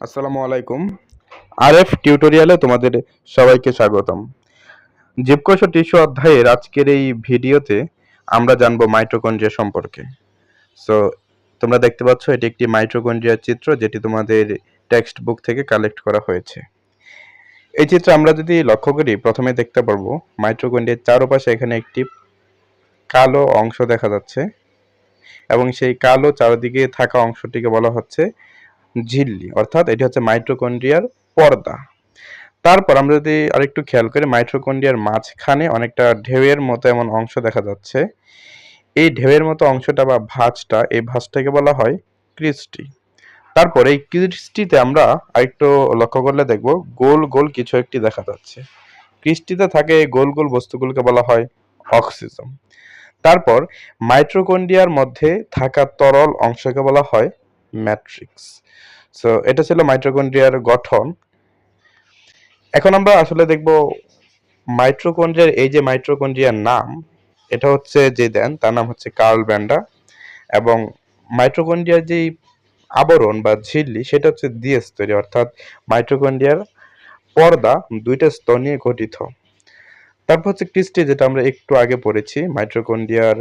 আসসালামু আলাইকুম। আরএফ টিউটোরিয়ালে তোমাদের সবাইকে স্বাগতম। জীবকোষ টিস্যু অধ্যায়ের আজকের এই ভিডিওতে আমরা জানব মাইটোকন্ড্রিয়া সম্পর্কে। সো তোমরা দেখতে পাচ্ছ, এটি একটি মাইটোকন্ড্রিয়ার চিত্র যেটি তোমাদের টেক্সট বুক থেকে কালেক্ট করা হয়েছে। এই চিত্র আমরা যদি লক্ষ্য করি, প্রথমে দেখতে পারব, মাইটোকন্ড্রিয়ার চারপাশে এখানে একটি কালো অংশ দেখা যাচ্ছে এবং সেই কালো চারিদিকে থাকা অংশটিকে বলা হচ্ছে ঝিল্লি, অর্থাৎ এটি হচ্ছে মাইটোকন্ড্রিয়ার পর্দা। তারপর আমরা যদি আরেকটু খেয়াল করি মাইটোকন্ড্রিয়ার মাঝখানে অনেকটা ঢেউয়ের মতো এমন অংশ দেখা যাচ্ছে। এই ঢেউয়ের মতো অংশটা বা ভাঁজটা, এই ভাঁজটাকে বলা হয় ক্রিস্টি। তারপর এই ক্রিস্টিতে আমরা আরেকটু লক্ষ্য করলে দেখব, গোল গোল কিছু একটি দেখা যাচ্ছে। ক্রিস্টিতে থাকে গোল গোল বস্তুগুলোকে বলা হয় অক্সিজম। তারপর মাইট্রোকন্ড্রিয়ার মধ্যে থাকা তরল অংশকে বলা হয় ম্যাট্রিক্স। সো এটা ছিল মাইট্রোকন্ড্রিয়ার গঠন। এখন আমরা আসলে দেখব মাইট্রোকন্ড্রিয়ার এই যে মাইট্রোকন্ড্রিয়ার নাম, এটা হচ্ছে যে দেন, তার নাম হচ্ছে কার্ল ব্যান্ডা এবং মাইট্রোকন্ড্রিয়ার যেই আবরণ বা ঝিল্লি, সেটা হচ্ছে দ্বিস্তরী অর্থাৎ মাইট্রোকন্ড্রিয়ার পর্দা দুইটা স্তর নিয়ে গঠিত। তারপর হচ্ছে ক্রিস্টি, যেটা আমরা একটু আগে পড়েছি মাইট্রোকন্ড্রিয়ার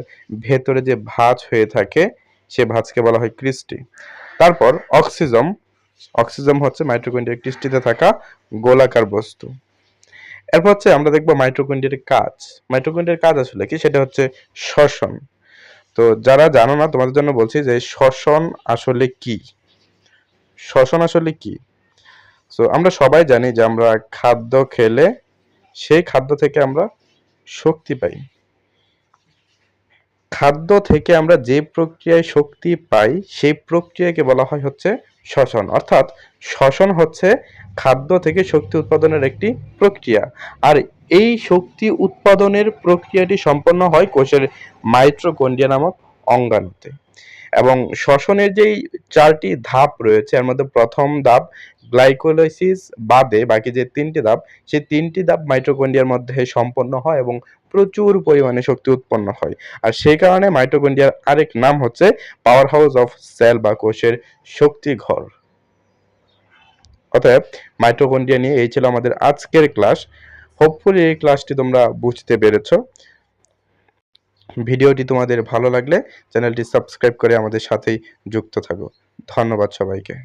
ভেতরে যে ভাঁজ হয়ে থাকে, সে ভাঁজকে বলা হয় ক্রিস্টি। তারপর অক্সিজম। অক্সিজম হচ্ছে মাইট্রোকন্ড্রিয়ার ক্রিস্টিতে থাকা গোলাকার বস্তু। এরপর হচ্ছে আমরা দেখব মাইট্রোকন্ড্রিয়ার কাজ। মাইট্রোকন্ড্রিয়ার কাজ আসলে কি? সেটা হচ্ছে শ্বসন। তো যারা জানো না, তোমাদের জন্য বলছি যে শ্বসন আসলে কি? শ্বসন আসলে কি? সো আমরা সবাই জানি যে আমরা খাদ্য খেলে সেই খাদ্য থেকে আমরা শক্তি পাই। খাদ্য থেকে আমরা যে প্রক্রিয়ায় শক্তি পাই, সেই প্রক্রিয়াকে বলা হয় হচ্ছে শ্বসন। অর্থাৎ শ্বসন হচ্ছে খাদ্য থেকে শক্তি উৎপাদনের একটি প্রক্রিয়া। আর এই শক্তি উৎপাদনের প্রক্রিয়াটি সম্পন্ন হয় কোষের মাইট্রোকন্ডিয়া নামক অঙ্গাণুতে। এবং শ্বসনের যেই চারটি ধাপ রয়েছে, এর মধ্যে প্রথম ধাপ গ্লাইকোলাইসিস বাদে বাকি যে তিনটি ধাপ, সেই তিনটি ধাপ মাইট্রোকন্ড্রিয়ার মধ্যে সম্পন্ন হয় এবং প্রচুর পরিমাণে শক্তি উৎপন্ন হয়। আর সেই কারণে মাইটোকন্ড্রিয়ার আরেক নাম হচ্ছে পাওয়ার হাউস অফ সেল বা কোষের শক্তি ঘর। অতএব মাইটোকন্ড্রিয়া নিয়ে এই ছিল আমাদের আজকের ক্লাস হোপফুলি এই ক্লাসটি তোমরা বুঝতে পেরেছ। ভিডিওটি তোমাদের ভালো লাগলে চ্যানেলটি সাবস্ক্রাইব করে আমাদের সাথেই যুক্ত থাকো। ধন্যবাদ সবাইকে।